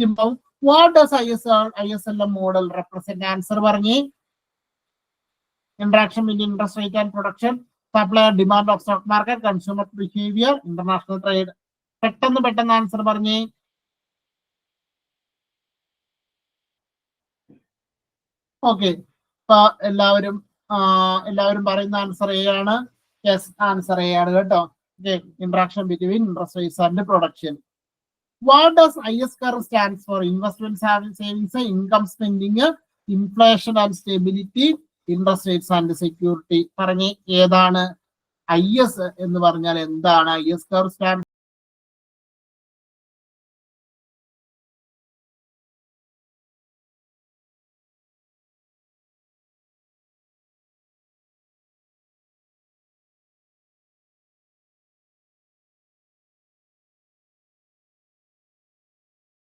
Question what does I S I S L M model represent answer പറഞ്ഞേ interaction between interest rate and production, supply and demand of stock market, consumer behavior, international trade. പെട്ടെന്ന് പെട്ടെന്ന് answer പറഞ്ഞേ. Okay ഇപ്പൊ എല്ലാവരും എല്ലാവരും പറയുന്ന answer A ആണ്. Yes answer A ആണ് കേട്ടോ. Interaction between interest rates and production what does I S curve stands for investment savings income spending inflation and stability interest rates and security പറഞ്ഞ് ഏതാണ്? ഐ എസ് എന്ന് പറഞ്ഞാൽ എന്താണ്? I S curve stand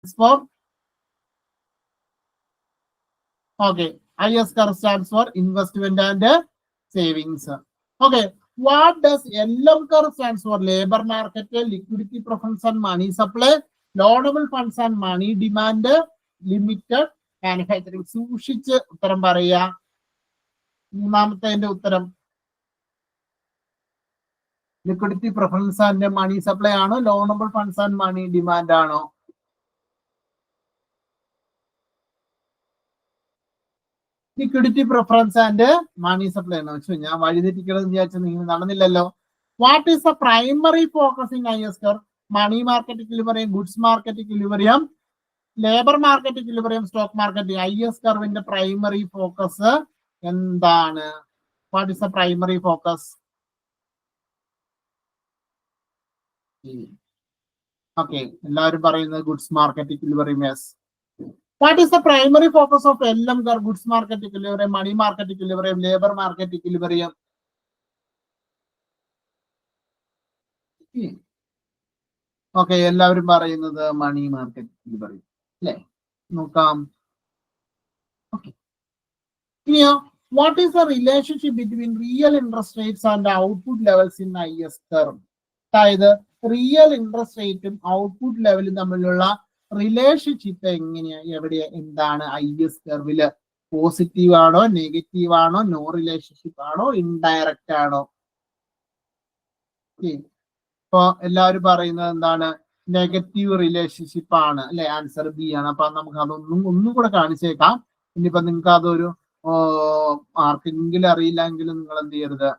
S curve stands for investment and savings okay what does L M curve stands for labour market liquidity preference and money supply loanable funds and money demand limited manufacturing സൂക്ഷിച്ച് ഉത്തരം പറയുക. മൂന്നാമത്തെ ഉത്തരം. Liquidity preference and money supply ആണോ? Loanable funds and money demand ആണോ? Liquidity preference and money supply എന്ന് വെച്ചു ഞാൻ വഴിതെറ്റിക്കണം വിചാരിച്ചു നിങ്ങൾ നടന്നില്ലല്ലോ. What is the primary focusing I S curve money market equilibrium goods market equilibrium labour market equilibrium stock market I S കർവിന്റെ primary focus എന്താണ്? What is the primary focus okay എല്ലാവരും പറയുന്നത് goods market equilibrium yes What is the primary focus of LM Gar goods market equilibrium, money market equilibrium, labor market equilibrium? Okay എല്ലാവരും പറയുന്നത് money market delivery അല്ലേ? നോക്കാം. ഇനിയോ what is the relationship between real interest rates and output levels in I S curve അതായത് real interest റേറ്റും output ലെവലും തമ്മിലുള്ള relationship എങ്ങനെയാ? എവിടെ? എന്താണ്? ഐ എസ് കർവിൽ പോസിറ്റീവ് ആണോ നെഗറ്റീവ് ആണോ നോ റിലേഷൻഷിപ്പ് ആണോ ഇൻഡയറക്റ്റ് ആണോ? ഇപ്പൊ എല്ലാവരും പറയുന്നത് എന്താണ്? നെഗറ്റീവ് റിലേഷൻഷിപ്പ് ആണ്. അല്ലെ? ആൻസർ ബി ആണ്. അപ്പൊ നമുക്ക് അതൊന്നും ഒന്നും കൂടെ കാണിച്ചേക്കാം. ഇനിയിപ്പോ നിങ്ങൾക്ക് അതൊരു ആർക്കെങ്കിലും അറിയില്ലെങ്കിലും നിങ്ങൾ എന്ത് ചെയ്യരുത്.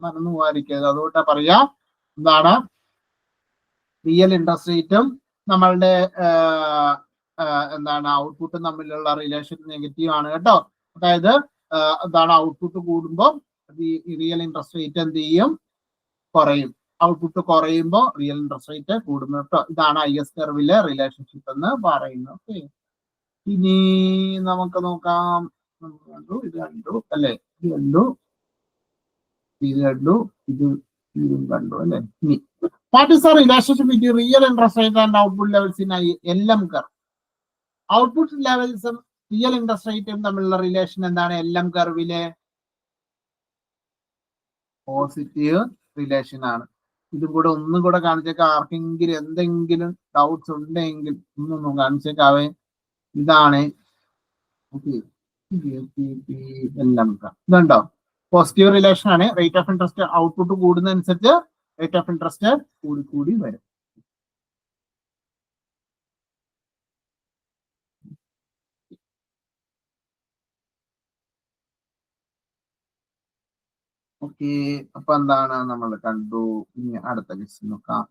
മറന്നു പോകാതിരിക്കരുത്. അതുകൊണ്ടാ പറയാ എന്താണ്? റിയൽ ഇൻട്രസ്റ്റ് റേറ്റും നമ്മളുടെ എന്താണ് ഔട്ട്പുട്ടും തമ്മിലുള്ള റിലേഷൻ നെഗറ്റീവ് ആണ് കേട്ടോ. അതായത് എന്താണ് ഔട്ട്പുട്ട് കൂടുമ്പോൾ റിയൽ ഇൻട്രസ്റ്റ് റേറ്റ് എന്ത് ചെയ്യും? കുറയും. ഔട്ട്പുട്ട് കുറയുമ്പോൾ റിയൽ ഇൻട്രസ്റ്റ് റേറ്റ് കൂടുന്നു കേട്ടോ. ഇതാണ് ഐ എസ് കർവിലെ റിലേഷൻഷിപ്പ് എന്ന് പറയുന്നത്. ഓക്കെ ഇനി നമുക്ക് നോക്കാം. കണ്ടു ഇത് കണ്ടു അല്ലെ? ഇത് കണ്ടു ഇത് കണ്ടു ഇത് ഇതും കണ്ടു അല്ലെ? ഇനി what sir interest rate and output ലെവൽസിനായി എല്ലാം I L M curve output ലെവൽസും real interest റേറ്റും തമ്മിലുള്ള റിലേഷൻ എന്താണ് എല്ലാം കർവിലെ പോസിറ്റീവ് റിലേഷൻ ആണ്. ഇതും കൂടെ ഒന്നും കൂടെ കാണിച്ചേക്കാം ആർക്കെങ്കിലും എന്തെങ്കിലും ഡൗട്ട്സ് ഉണ്ടെങ്കിൽ ഒന്നൊന്നും കാണിച്ചേക്കാവേ. ഇതാണ് ഇതുണ്ടോ? പോസിറ്റീവ് റിലേഷൻ ആണ്. റേറ്റ് ഓഫ് ഇൻട്രസ്റ്റ് ഔട്ട്പുട്ട് കൂടുന്നതനുസരിച്ച് റേറ്റ് ഓഫ് ഇൻട്രസ്റ്റ് കൂടി കൂടി വരും. ഓക്കെ അപ്പൊ എന്താണ് നമ്മൾ കണ്ടു? ഇനി അടുത്ത ക്വസ്റ്റ്യൻ നോക്കാം.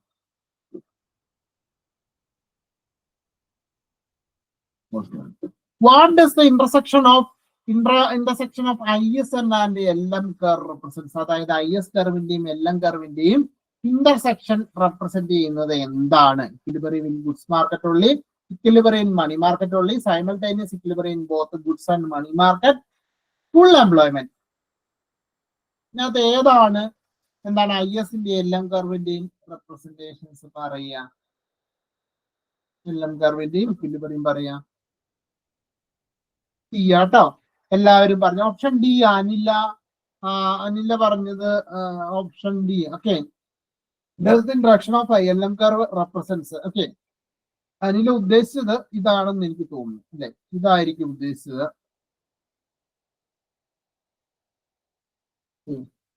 What does the intersection of inter intersection of I S N and L M curve represent അതായത് ഐ എസ് കർവിന്റെയും എൽ എം കർവിന്റെയും ഇന്റർസെക്ഷൻ റെപ്രസെന്റ് ചെയ്യുന്നത് എന്താണ്? ഇക്വിലിബറിയം ഇൻ ഗുഡ്സ് മാർക്കറ്റ് ഉള്ളി equilibrium in money market only simultaneous equilibrium in both goods and money market full employment ഇതിനകത്ത് ഏതാണ്? എന്താണ് I എസിന്റെ എൽ എം കർവിന്റെയും റെപ്രസെന്റേഷൻസ് പറയുക? എൽ എം കർവിന്റെയും ഇക്വിലിബറിയം പറയാ കേട്ടോ എല്ലാവരും പറഞ്ഞു. Option D Anila. അനില പറഞ്ഞത് option D okay intersection of I L M curve represents. Okay Anila ഉദ്ദേശിച്ചത് ഇതാണെന്ന് എനിക്ക് തോന്നുന്നു. അല്ലെ? ഇതായിരിക്കും ഉദ്ദേശിച്ചത്.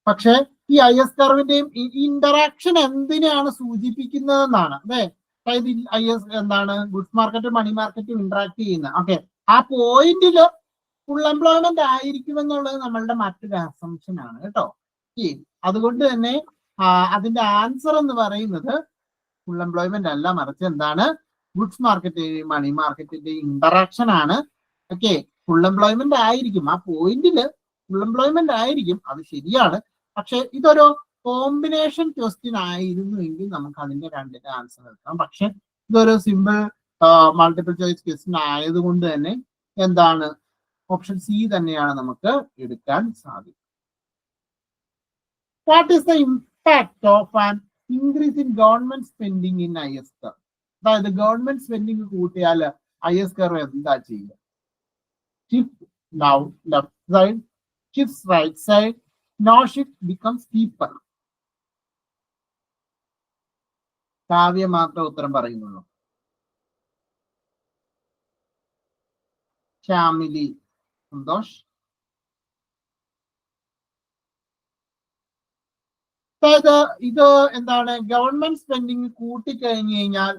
പക്ഷെ ഈ ഐ എസ് കർവിന്റെയും ഇന്ററാക്ഷൻ എന്തിനാണ് സൂചിപ്പിക്കുന്നതെന്നാണ്. അല്ലെ? അതായത് ഐ എസ് എന്താണ്? ഗുഡ്സ് മാർക്കറ്റും മണി മാർക്കറ്റും ഇന്ററാക്ട് ചെയ്യുന്ന ഓക്കെ ആ പോയിന്റിൽ ഫുൾ എംപ്ലോയ്മെന്റ് ആയിരിക്കും എന്നുള്ളത് നമ്മളുടെ മറ്റൊരു അസംഷൻ ആണ് കേട്ടോ. ഈ അതുകൊണ്ട് തന്നെ അതിന്റെ ആൻസർ എന്ന് പറയുന്നത് ഫുൾ എംപ്ലോയ്മെന്റ് അല്ല മറിച്ച് എന്താണ്? ഗുഡ്സ് മാർക്കറ്റിന്റെയും മണി മാർക്കറ്റിന്റെയും ഇന്ററാക്ഷൻ ആണ്. ഓക്കെ ഫുൾ എംപ്ലോയ്മെന്റ് ആയിരിക്കും. ആ പോയിന്റിൽ ഫുൾ എംപ്ലോയ്മെന്റ് ആയിരിക്കും. അത് ശരിയാണ്. പക്ഷെ ഇതൊരു കോമ്പിനേഷൻ ക്വസ്റ്റ്യൻ ആയിരുന്നു എങ്കിൽ നമുക്ക് അതിന്റെ രണ്ടിന്റെ ആൻസർ എടുക്കാം. പക്ഷെ ഇതൊരു സിമ്പിൾ മൾട്ടിപ്പിൾ ചോയ്സ് ക്വസ്റ്റ്യൻ ആയതുകൊണ്ട് തന്നെ എന്താണ് ഓപ്ഷൻ സി തന്നെയാണ് നമുക്ക് എടുക്കാൻ സാധിക്കും what is the impact of an increase in government spending in I S അതായത് ഗവൺമെന്റ് സ്പെൻഡിങ് കൂട്ടിയാൽ ഐ എസ് കർ എന്താ ചെയ്യുക? Shift left side shift right side shift Kavya മാത്രം ഉത്തരം പറയുന്നുള്ളൂ. ശ്യാമിലി സന്തോഷ് അതായത് ഇത് എന്താണ് ഗവൺമെന്റ് സ്പെൻഡിങ് കൂട്ടിക്കഴിഞ്ഞു കഴിഞ്ഞാൽ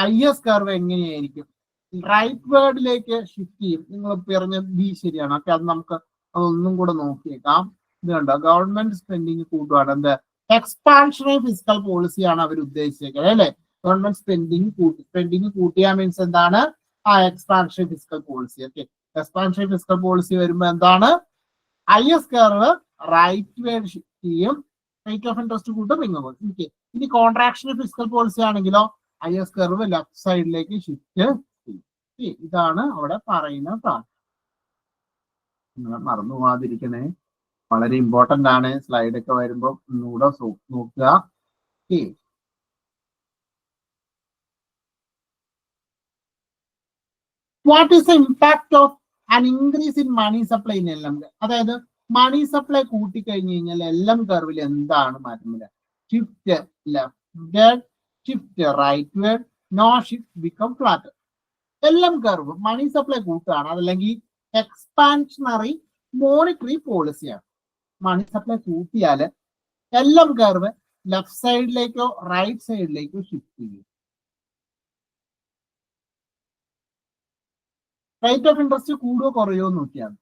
ഐ എസ് കർവ് എങ്ങനെയായിരിക്കും? റൈറ്റ് വേർഡിലേക്ക് ഷിഫ്റ്റ് ചെയ്യും. നിങ്ങൾ പറഞ്ഞ ബി ശരിയാണ്. ഓക്കെ അത് നമുക്ക് അതൊന്നും കൂടെ നോക്കിയേക്കാം. ഇത് കണ്ടോ? ഗവൺമെന്റ് സ്പെൻഡിങ് കൂട്ടുവാണ്. എന്ത്? എക്സ്പാൻഷണറി ഫിസിക്കൽ പോളിസിയാണ് അവർ ഉദ്ദേശിച്ചേക്കുന്നത് അല്ലെ? ഗവൺമെന്റ് സ്പെൻഡിങ് കൂട്ടി സ്പെൻഡിങ് കൂട്ടിയാ മീൻസ് എന്താണ്? ആ expansionary fiscal policy okay. Expansionary fiscal policy വരുമ്പോൾ എന്താണ്? I S curve right way ചെയ്യും റേറ്റ് ഓഫ് ഇൻട്രസ്റ്റ് കൂട്ടും ഇങ്ങോട്ട് ഓക്കെ ഇനി കോൺട്രാക്ഷൻ ഫിസിക്കൽ പോളിസി ആണെങ്കിലോ ഐ എസ് കർവ് ലെഫ്റ്റ് സൈഡിലേക്ക് ഷിഫ്റ്റ് ചെയ്യും. ഇതാണ് അവിടെ പറയുന്ന പ്ലാൻ നിങ്ങൾ മറന്നു പോകാതിരിക്കണേ വളരെ ഇമ്പോർട്ടന്റ് ആണ്. സ്ലൈഡ് ഒക്കെ വരുമ്പോൾ ഒന്നുകൂടെ നോക്കുക. Okay what is the impact of an increase in money supply in എല്ലാം. അതായത് മണി സപ്ലൈ കൂട്ടിക്കഴിഞ്ഞു കഴിഞ്ഞാൽ എല്ലാം കർവിൽ എന്താണ് മാറ്റുന്നത് shift left shift rightward no shift become flat എല്ലാം കർവ് മണി സപ്ലൈ കൂട്ടുകയാണ് അതല്ലെങ്കിൽ എക്സ്പാൻഷണറി മോണിറ്ററി പോളിസിയാണ് മണി സപ്ലൈ കൂട്ടിയാൽ എല്ലാം കർവ് ലെഫ്റ്റ് സൈഡിലേക്കോ റൈറ്റ് സൈഡിലേക്കോ ഷിഫ്റ്റ് ചെയ്യും. റേറ്റ് ഓഫ് ഇൻട്രസ്റ്റ് കൂടുകയോ കുറയോ നോക്കിയാൽ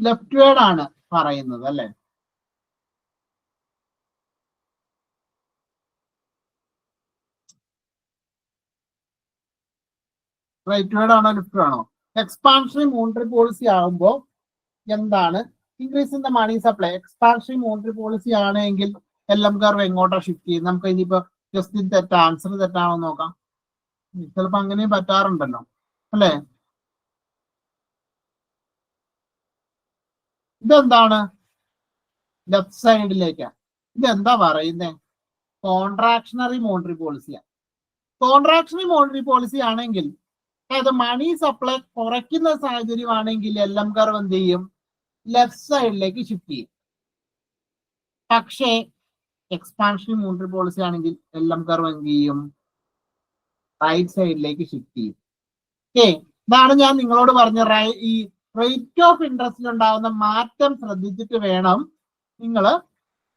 ലെഫ്റ്റ് വേർഡ് ആണ് പറയുന്നത് അല്ലെ? റൈറ്റ് ആണോ ലെഫ്റ്റ് ആണോ? എക്സ്പാൻഷണറി മോണിറ്ററി പോളിസി ആകുമ്പോൾ എന്താണ്? Increase in the money supply expansionary monetary policy ആണെങ്കിൽ എല്ലാം കർവ് എങ്ങോട്ടാ ഷിഫ്റ്റ് ചെയ്യുന്നത്? നമുക്ക് ഇനിയിപ്പോ ജസ്റ്റ് തെറ്റ ആൻസർ തെറ്റാണോ നോക്കാം. ചിലപ്പോ അങ്ങനെയും പറ്റാറുണ്ടല്ലോ. അല്ലേ? ഇതെന്താണ്? ലെഫ്റ്റ് സൈഡിലേക്ക് ഇതെന്താ പറയുന്നേ? കോൺട്രാക്ഷണറി മോണിറ്ററി പോളിസിയാണ് കോൺട്രാക്ഷണറി മോണിറ്ററി പോളിസി ആണെങ്കിൽ അതായത് മണി സപ്ലൈ കുറയ്ക്കുന്ന സാഹചര്യമാണെങ്കിൽ എല്ലാം കർവ് എന്ത് ചെയ്യും? ലെഫ്റ്റ് സൈഡിലേക്ക് ഷിഫ്റ്റ് ചെയ്യും. പക്ഷേ എക്സ്പാൻഷൻ മോണിറ്ററി പോളിസി ആണെങ്കിൽ എല്ലാം കർവ് എന്ത് ചെയ്യും? റൈറ്റ് സൈഡിലേക്ക് ഷിഫ്റ്റ് ചെയ്യും. ഓക്കെ ഇതാണ് ഞാൻ നിങ്ങളോട് പറഞ്ഞ ഈ റേറ്റ് ഓഫ് ഇൻട്രസ്റ്റിൽ ഉണ്ടാകുന്ന മാറ്റം ശ്രദ്ധിച്ചിട്ട് വേണം നിങ്ങൾ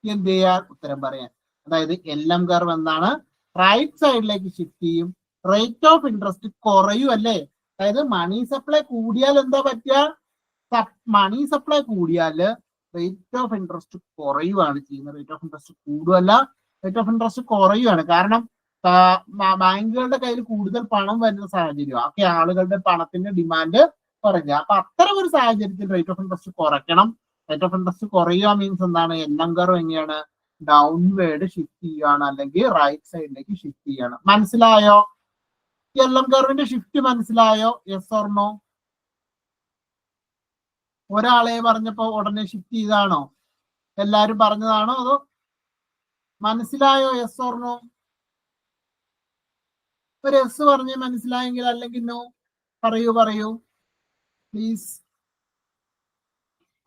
എന്ത് ചെയ്യാൻ ഉത്തരം പറയാൻ. അതായത് എല്ലാം കർവ് എന്താണ് റൈറ്റ് സൈഡിലേക്ക് ഷിഫ്റ്റ് ചെയ്യും. റേറ്റ് ഓഫ് ഇൻട്രസ്റ്റ് കുറയും അല്ലേ അതായത് മണി സപ്ലൈ കൂടിയാൽ എന്താ പറ്റുക? മണി സപ്ലൈ കൂടിയാൽ റേറ്റ് ഓഫ് ഇൻട്രസ്റ്റ് കുറയുവാണ് ചെയ്യുന്നത്. റേറ്റ് ഓഫ് ഇൻട്രസ്റ്റ് കൂടുകയല്ല റേറ്റ് ഓഫ് ഇൻട്രസ്റ്റ് കുറയുവാണ്. കാരണം ബാങ്കുകളുടെ കയ്യിൽ കൂടുതൽ പണം വരുന്ന സാഹചര്യം ഒക്കെ ആളുകളുടെ പണത്തിന്റെ ഡിമാൻഡ് കുറഞ്ഞ അപ്പൊ അത്തരം ഒരു സാഹചര്യത്തിൽ റേറ്റ് ഓഫ് ഇൻട്രസ്റ്റ് കുറയ്ക്കണം. റേറ്റ് ഓഫ് ഇൻട്രസ്റ്റ് കുറയുക മീൻസ് എന്താണ്? എല്ലാം കറും എങ്ങനെയാണ്? ഡൗൺവേർഡ് ഷിഫ്റ്റ് ചെയ്യുകയാണ് അല്ലെങ്കിൽ റൈറ്റ് സൈഡിലേക്ക് ഷിഫ്റ്റ് ചെയ്യണം മനസ്സിലായോ? എല്ലാം കർവിന്റെ ഷിഫ്റ്റ് മനസ്സിലായോ? യെസ് ഓർണോ ഒരാളെ പറഞ്ഞപ്പോ ഉടനെ ഷിഫ്റ്റ് ചെയ്താണോ? എല്ലാരും പറഞ്ഞതാണോ അതോ മനസ്സിലായോ? എസ് ഓർണോ ഒരു എസ് പറഞ്ഞ് മനസ്സിലായെങ്കിൽ അല്ലെങ്കിൽ നോ പറയൂ പറയൂ. പ്ലീസ്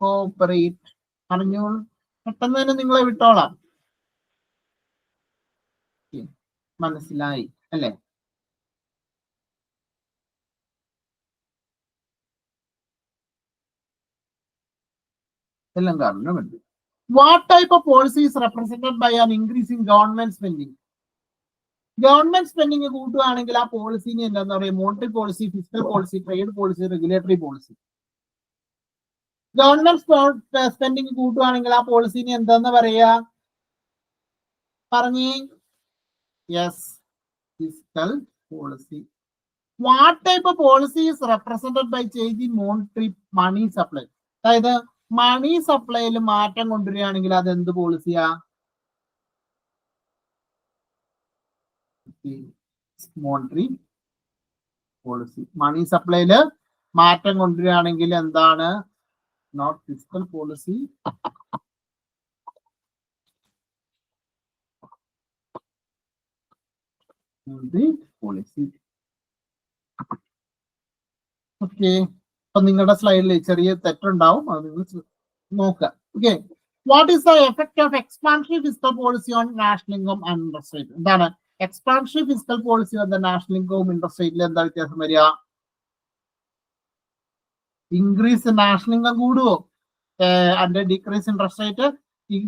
കോപ്പറേറ്റ് പറഞ്ഞോളൂ. പെട്ടെന്ന് തന്നെ നിങ്ങളെ വിട്ടോളാം. മനസ്സിലായി അല്ലേ? കാരണം ഉണ്ട്. What type of policy is represented by an increase in government spending government spending കൂട്ടുകയാണെങ്കിൽ ആ പോളിസിനെ എന്താ പറയുക monetary policy fiscal policy trade policy regulatory policy government spending കൂട്ടുകയാണെങ്കിൽ ആ പോളിസിനെ എന്താന്ന് പറയാ? പറഞ്ഞേ? Yes fiscal policy what type of policy is represented by change in monetary money supply അതായത് മണി സപ്ലൈയിൽ മാറ്റം കൊണ്ടുവരികയാണെങ്കിൽ അത് എന്ത് പോളിസിയാ മോണിറ്ററി പോളിസി മണി സപ്ലൈയിൽ മാറ്റം കൊണ്ടുവരികയാണെങ്കിൽ എന്താണ്? Not fiscal policy policy okay അപ്പൊ നിങ്ങളുടെ സ്ലൈഡിൽ ചെറിയ തെറ്റുണ്ടാവും അത് നിങ്ങൾ നോക്കുക. Okay what is the effect of expansionary fiscal policy on national income and interest rate എന്താണ്? Expansionary fiscal policy the national ഇൻകവും interest റേറ്റിൽ എന്താ വ്യത്യാസം വരിക? ഇൻക്രീസ് നാഷണൽ ഇൻകം കൂടുവോ? അതിന്റെ decrease interest rate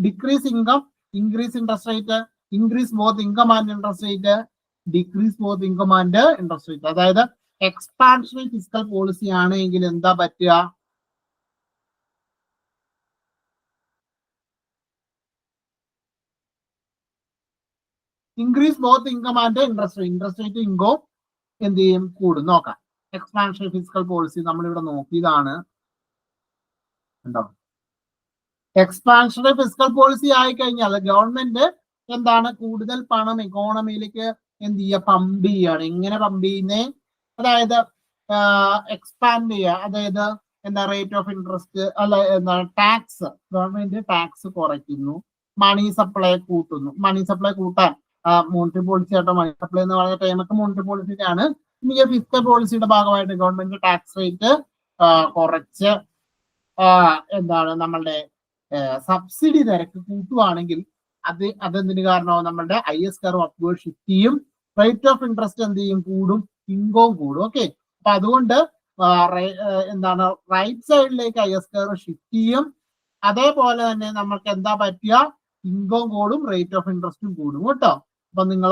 decrease income increase interest rate increase both income and interest rate decrease both income and interest rate അതായത് എക്സ്പാൻഷണറി fiscal policy ആണ് എങ്കിൽ എന്താ പറ്റുക? Increase both income and interest rate interest rate ഇൻകോ എന്ത് ചെയ്യും? കൂടും. നോക്കാം. എക്സ്പാൻഷൻ ഫിസിക്കൽ പോളിസി നമ്മൾ നമ്മളിവിടെ നോക്കിയതാണ് ഉണ്ടോ എക്സ്പാൻഷണറി ഫിസിക്കൽ പോളിസി ആയി കഴിഞ്ഞാൽ ഗവൺമെന്റ് എന്താണ്? കൂടുതൽ പണം ഇക്കോണമിയിലേക്ക് എന്ത് ചെയ്യുക? പമ്പ് ചെയ്യാണ് എങ്ങനെ പമ്പ് ചെയ്യുന്നേ? അതായത് എക്സ്പാൻഡ് ചെയ്യുക. അതായത് എന്താ റേറ്റ് ഓഫ് ഇൻട്രസ്റ്റ് അല്ല എന്താ ടാക്സ് ഗവൺമെന്റ് ടാക്സ് കുറയ്ക്കുന്നു. മണി സപ്ലൈ കൂട്ടുന്നു. മണി സപ്ലൈ കൂട്ടാൻ മോണിറ്ററി പോളിസി ആട്ടോ മണി സപ്ലൈ എന്ന് പറഞ്ഞ ടൈമൊക്കെ മോണിറ്ററി പോളിസിയാണ് ഇനി ഫിസ്കൽ പോളിസിയുടെ ഭാഗമായിട്ട് ഗവൺമെന്റ് ടാക്സ് റേറ്റ് കുറച്ച് എന്താണ് നമ്മളുടെ സബ്സിഡി നിരക്ക് കൂട്ടുവാണെങ്കിൽ അത് അതെന്തിന് കാരണമാവും? നമ്മളുടെ I S curve upward shift ചെയ്യും. റേറ്റ് ഓഫ് ഇൻട്രസ്റ്റ് എന്ത് ചെയ്യും? കൂടും. ഇൻകവും കൂടും ഓക്കെ അപ്പൊ അതുകൊണ്ട് എന്താണ് റൈറ്റ് സൈഡിലേക്ക് ഐ എസ് കെയർ ഷിഫ്റ്റ് ചെയ്യും. അതേപോലെ തന്നെ നമ്മൾക്ക് എന്താ പറ്റിയ ഇൻകം കൂടും റേറ്റ് ഓഫ് ഇൻട്രസ്റ്റും കൂടും കേട്ടോ. അപ്പൊ നിങ്ങൾ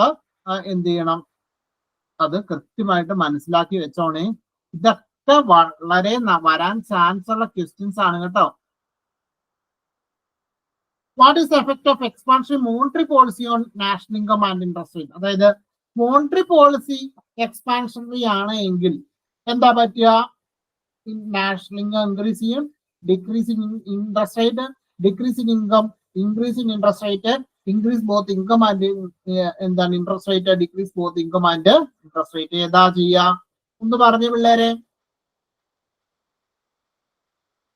എന്ത് ചെയ്യണം? അത് കൃത്യമായിട്ട് മനസ്സിലാക്കി വെച്ചോണേ. ഇതൊക്കെ വളരെ വരാൻ ചാൻസ് ഉള്ള ക്വസ്റ്റ്യൻസ് ആണ് കേട്ടോ. What is effect of expansion monetary policy on national income and interest rate അതായത് മോണിറ്ററി പോളിസി എക്സ്പാൻഷനറി ആണ് എങ്കിൽ എന്താ പറ്റുക? നാഷണൽ ഇൻകം ഇൻക്രീസ് ചെയ്യും decreasing in interest rate decreasing in income increase in interest rate increase both income and എന്താണ് interest rate decrease both income and interest rate ഏതാ ചെയ്യുക? ഒന്ന് പറഞ്ഞു പിള്ളേരെ.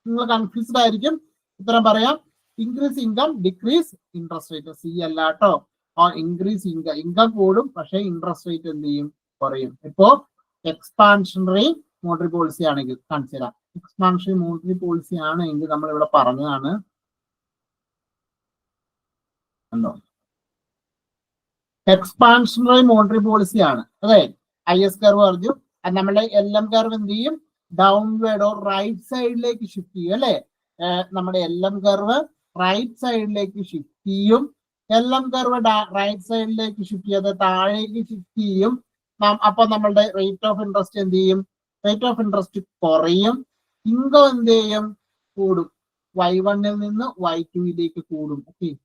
നിങ്ങൾ കൺഫ്യൂസ്ഡ് ആയിരിക്കും. ഉത്തരം പറയാം. Increase income decrease interest rate C അല്ല കേട്ടോ. ആ ഇൻക്രീസ് ഇൻകം ഇൻകം കൂടും പക്ഷേ ഇൻട്രസ്റ്റ് റേറ്റ് എന്ത് ചെയ്യും? കുറയും. ഇപ്പോ എക്സ്പാൻഷണറി മോണിറ്ററി പോളിസി ആണെങ്കിൽ കൺസിഡർ തരാം എക്സ്പാൻഷണറി മോണിറ്ററി പോളിസി ആണ് എങ്കിൽ നമ്മൾ ഇവിടെ പറഞ്ഞതാണ്. കണ്ടോ? എക്സ്പാൻഷണറി മോണിറ്ററി പോളിസി ആണ്. അതെ? ഐ എസ് കർവ് പറഞ്ഞു. നമ്മുടെ എൽ എം കർവ് എന്ത് ചെയ്യും? ഡൗൺവേർഡോ റൈറ്റ് സൈഡിലേക്ക് ഷിഫ്റ്റ് ചെയ്യും അല്ലെ? നമ്മുടെ എൽ എം കർവ് റൈറ്റ് സൈഡിലേക്ക് ഷിഫ്റ്റ് ചെയ്യും. എൽ എം കർവ് റൈറ്റ് സൈഡിലേക്ക് ഷിഫ്റ്റ് ചെയ്ത് താഴേക്ക് ഷിഫ്റ്റ് ചെയ്യും. അപ്പൊ നമ്മളുടെ റേറ്റ് ഓഫ് ഇൻട്രസ്റ്റ് എന്ത് ചെയ്യും? റേറ്റ് ഓഫ് ഇൻട്രസ്റ്റ് കുറയും. ഇൻകം എന്ത് ചെയ്യും? കൂടും. വൈ വണ്ണിൽ നിന്ന് വൈ ടുയിലേക്ക് കൂടും. ഓക്കെ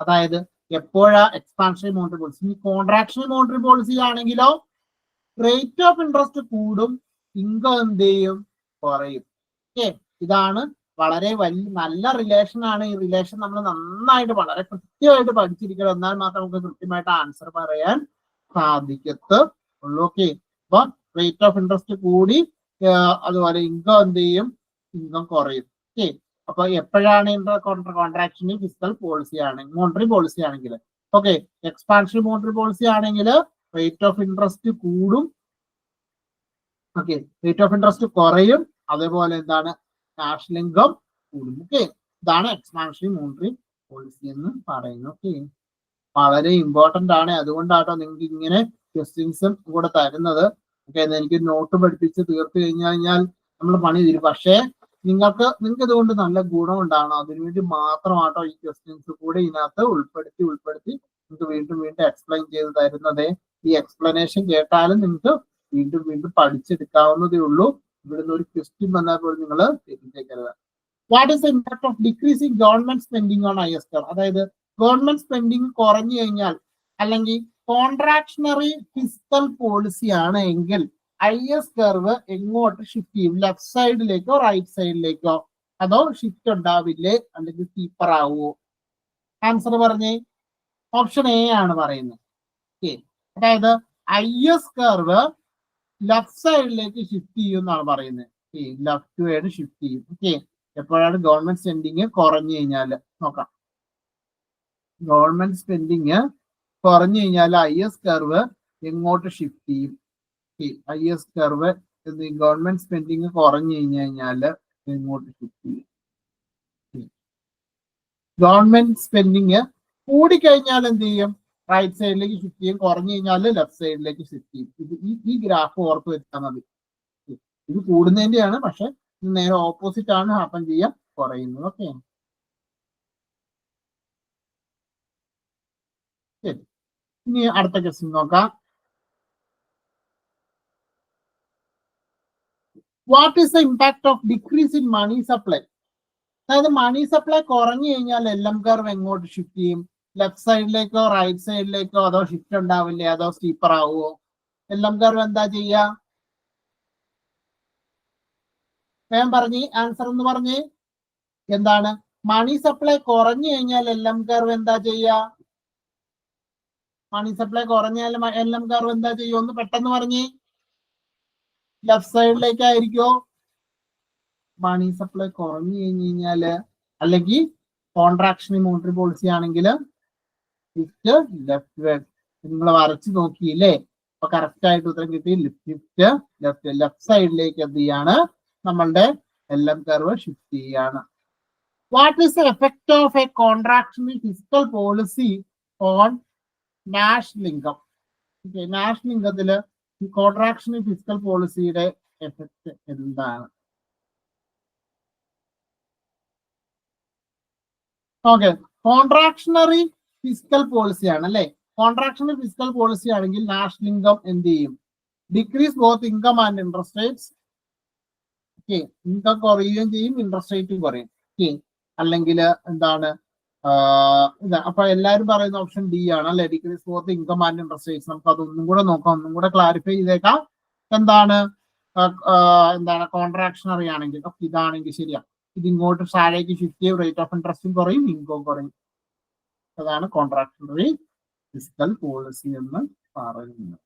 അതായത് എപ്പോഴാ എക്സ്പാൻഷണറി മോണിറ്ററി പോളിസി ഇനി കോൺട്രാക്ഷൻ മോണിറ്ററി പോളിസി ആണെങ്കിലോ റേറ്റ് ഓഫ് ഇൻട്രസ്റ്റ് കൂടും. ഇൻകം എന്ത് ചെയ്യും? കുറയും. ഓക്കെ ഇതാണ് വളരെ വലിയ നല്ല റിലേഷൻ ആണ്. ഈ റിലേഷൻ നമ്മൾ നന്നായിട്ട് വളരെ കൃത്യമായിട്ട് പഠിച്ചിരിക്കണം. എന്നാൽ മാത്രം നമുക്ക് കൃത്യമായിട്ട് ആൻസർ പറയാൻ സാധിക്കത്ത് ഉള്ളു. ഓക്കെ അപ്പൊ റേറ്റ് ഓഫ് ഇൻട്രസ്റ്റ് കൂടി അതുപോലെ ഇൻകം എന്ത് ചെയ്യും? ഇൻകം കുറയും. ഓക്കെ അപ്പൊ എപ്പോഴാണ് ഇന്റർ കോൺട്രാക്ഷൻ ഫിസിക്കൽ പോളിസി ആണ് മോണിറ്ററി പോളിസി ആണെങ്കിൽ. ഓക്കെ എക്സ്പാൻഷൻ മോണിറ്ററി പോളിസി ആണെങ്കിൽ റേറ്റ് ഓഫ് ഇൻട്രസ്റ്റ് കൂടും. ഓക്കെ റേറ്റ് ഓഫ് ഇൻട്രസ്റ്റ് കുറയും. അതേപോലെ എന്താണ്? ഇൻകം കൂടും ഓക്കെ ഇതാണ് എക്സ്പാൻഷൻ മോണിറ്ററി പോളിസി എന്ന് പറയുന്നത്. ഓക്കെ വളരെ ഇമ്പോർട്ടന്റ് ആണ്. അതുകൊണ്ടാട്ടോ നിങ്ങൾക്ക് ഇങ്ങനെ ക്വസ്റ്റ്യൻസും കൂടെ തരുന്നത്. ഓക്കെ എനിക്ക് നോട്ട് പഠിപ്പിച്ച് തീർത്തു കഴിഞ്ഞു കഴിഞ്ഞാൽ നമ്മൾ പണി തരും. പക്ഷേ നിങ്ങൾക്ക് നിങ്ങൾക്ക് ഇതുകൊണ്ട് നല്ല ഗുണം ഉണ്ടാകണം അതിനുവേണ്ടി മാത്രമാട്ടോ ഈ ക്വസ്റ്റ്യൻസ് കൂടെ ഇതിനകത്ത് ഉൾപ്പെടുത്തി ഉൾപ്പെടുത്തി നിങ്ങൾക്ക് വീണ്ടും വീണ്ടും എക്സ്പ്ലെയിൻ ചെയ്ത് തരുന്നത്. ഈ എക്സ്പ്ലനേഷൻ കേട്ടാലും നിങ്ങൾക്ക് വീണ്ടും വീണ്ടും പഠിച്ചെടുക്കാവുന്നതേ ഉള്ളൂ. ഇവിടുന്ന് ഒരു ക്വസ്റ്റ്യൻ വന്നാൽ പോലും നിങ്ങൾ തെറ്റിച്ചേക്കരുത് what is the impact of decreasing government spending on I S അതായത് ഗവൺമെന്റ് സ്പെൻഡിങ് കുറഞ്ഞു കഴിഞ്ഞാൽ അല്ലെങ്കിൽ കോൺട്രാക്ഷണറി ഫിസിക്കൽ പോളിസി ആണ് എങ്കിൽ ഐ എസ് കർവ് എങ്ങോട്ട് ഷിഫ്റ്റ് ചെയ്യും? ലെഫ്റ്റ് സൈഡിലേക്കോ റൈറ്റ് സൈഡിലേക്കോ അതോ ഷിഫ്റ്റ് ഉണ്ടാവില്ലേ? അല്ലെങ്കിൽ സ്റ്റീപ്പർ ആവുമോ ആൻസർ പറഞ്ഞേ. ഓപ്ഷൻ എ ആണ് പറയുന്നത്. അതായത് ഐ എസ് കർവ് ലെഫ്റ്റ് സൈഡിലേക്ക് ഷിഫ്റ്റ് ചെയ്യും എന്നാണ് പറയുന്നത് ലെഫ്റ്റ് സൈഡ് ഷിഫ്റ്റ് ചെയ്യും. ഓക്കെ എപ്പോഴാണ് ഗവൺമെന്റ് സ്പെൻഡിങ് കുറഞ്ഞു കഴിഞ്ഞാൽ നോക്കാം. ഗവൺമെന്റ് സ്പെൻഡിങ് കുറഞ്ഞു കഴിഞ്ഞാൽ ഐ എസ് കർവ് എങ്ങോട്ട് ഷിഫ്റ്റ് ചെയ്യും? I S curve government spending കുറഞ്ഞു കഴിഞ്ഞു കഴിഞ്ഞാൽ എങ്ങോട്ട് ഷിഫ്റ്റ് ചെയ്യും? ഗവൺമെന്റ് സ്പെൻഡിങ് കൂടിക്കഴിഞ്ഞാൽ എന്ത് ചെയ്യും? റൈറ്റ് സൈഡിലേക്ക് ഷിഫ്റ്റ് ചെയ്യും. കുറഞ്ഞു കഴിഞ്ഞാൽ ലെഫ്റ്റ് സൈഡിലേക്ക് ഷിഫ്റ്റ് ചെയ്യും. ഇത് ഈ ഈ ഗ്രാഫ് ഓർത്ത് വെച്ചാൽ മതി. ഇത് കൂടുന്നതിന്റെയാണ് പക്ഷെ നേരെ ഓപ്പോസിറ്റ് ആണ് ഹാപ്പൻ ചെയ്യാൻ കുറയുന്നത് ഓക്കെ ശരി. ഇനി അടുത്ത ക്വസ്റ്റ്യൻ നോക്കാം. What is the impact of decrease in money supply അതായത് മണി സപ്ലൈ കുറഞ്ഞു കഴിഞ്ഞാൽ എൽ എം കർവ് എങ്ങോട്ട് ഷിഫ്റ്റ് ചെയ്യും? ലെഫ്റ്റ് സൈഡിലേക്കോ റൈറ്റ് സൈഡിലേക്കോ അതോ ഷിഫ്റ്റ് ഉണ്ടാവില്ലേ അതോ സ്റ്റീപ്പർ ആവുമോ എല്ലാം കാരണം എന്താ ചെയ്യാ? വേഗം പറഞ്ഞ് ആൻസർ എന്ന് പറഞ്ഞ്. എന്താണ്? മണി സപ്ലൈ കുറഞ്ഞു കഴിഞ്ഞാൽ എല്ലാം കാരണം എന്താ ചെയ്യാ? മണി സപ്ലൈ കുറഞ്ഞാൽ എല്ലാം കാരണം എന്താ ചെയ്യോ? ഒന്ന് പെട്ടെന്ന് പറഞ്ഞ്. ലെഫ്റ്റ് സൈഡിലേക്കായിരിക്കോ മണി സപ്ലൈ കുറഞ്ഞു കഴിഞ്ഞു കഴിഞ്ഞാൽ അല്ലെങ്കിൽ കോൺട്രാക്ഷൻ മോണിറ്ററി പോളിസി ആണെങ്കിൽ ലിഫ്റ്റ് ലെഫ്റ്റ് നിങ്ങൾ വരച്ച് നോക്കിയില്ലേ? അപ്പൊ കറക്റ്റ് ആയിട്ട് ഉത്തരം കിട്ടി. ലിഫ്റ്റ് ലെഫ്റ്റ് ലെഫ്റ്റ് സൈഡിലേക്ക് എന്ത് ചെയ്യാണ്? നമ്മളുടെ എല്ലാം കർവ് ഷിഫ്റ്റ് ചെയ്യാണ്. What is the effect of a contractional fiscal policy on national income national ഇൻകത്തിൽ ഈ കോൺട്രാക്ഷണൽ ഫിസിക്കൽ പോളിസിയുടെ എഫക്ട് എന്താണ്? ഓക്കെ കോൺട്രാക്ഷണറി ഫിസിക്കൽ പോളിസി ആണ് അല്ലെ? കോൺട്രാക്ഷണൽ ഫിസിക്കൽ പോളിസി ആണെങ്കിൽ നാഷണൽ ഇൻകം എന്ത് ചെയ്യും? Decrease both income and interest rates okay income കുറയുകയും ചെയ്യും ഇൻട്രസ്റ്റ് റേറ്റ് കുറയും. ഓക്കെ അല്ലെങ്കിൽ എന്താണ്? അപ്പൊ എല്ലാവരും പറയുന്ന ഓപ്ഷൻ ഡി ആണ് അല്ലെ? Decrease both income and interest rates നമുക്ക് അതൊന്നും കൂടെ നോക്കാം ഒന്നും കൂടെ ക്ലാരിഫൈ ചെയ്തേക്കാം. എന്താണ്? എന്താണ്? കോൺട്രാക്ഷണറി ആണെങ്കിൽ ഇതാണെങ്കിൽ ശരിയാ. ഇത് ഇങ്ങോട്ട് താഴേക്ക് ഷിഫ്റ്റ് ചെയ്യും റേറ്റ് ഓഫ് ഇൻട്രസ്റ്റും കുറയും ഇൻകം കുറയും. അതാണ് കോൺട്രാക്ഷണറി ഫിസിക്കൽ പോളിസി എന്ന് പറയുന്നത്.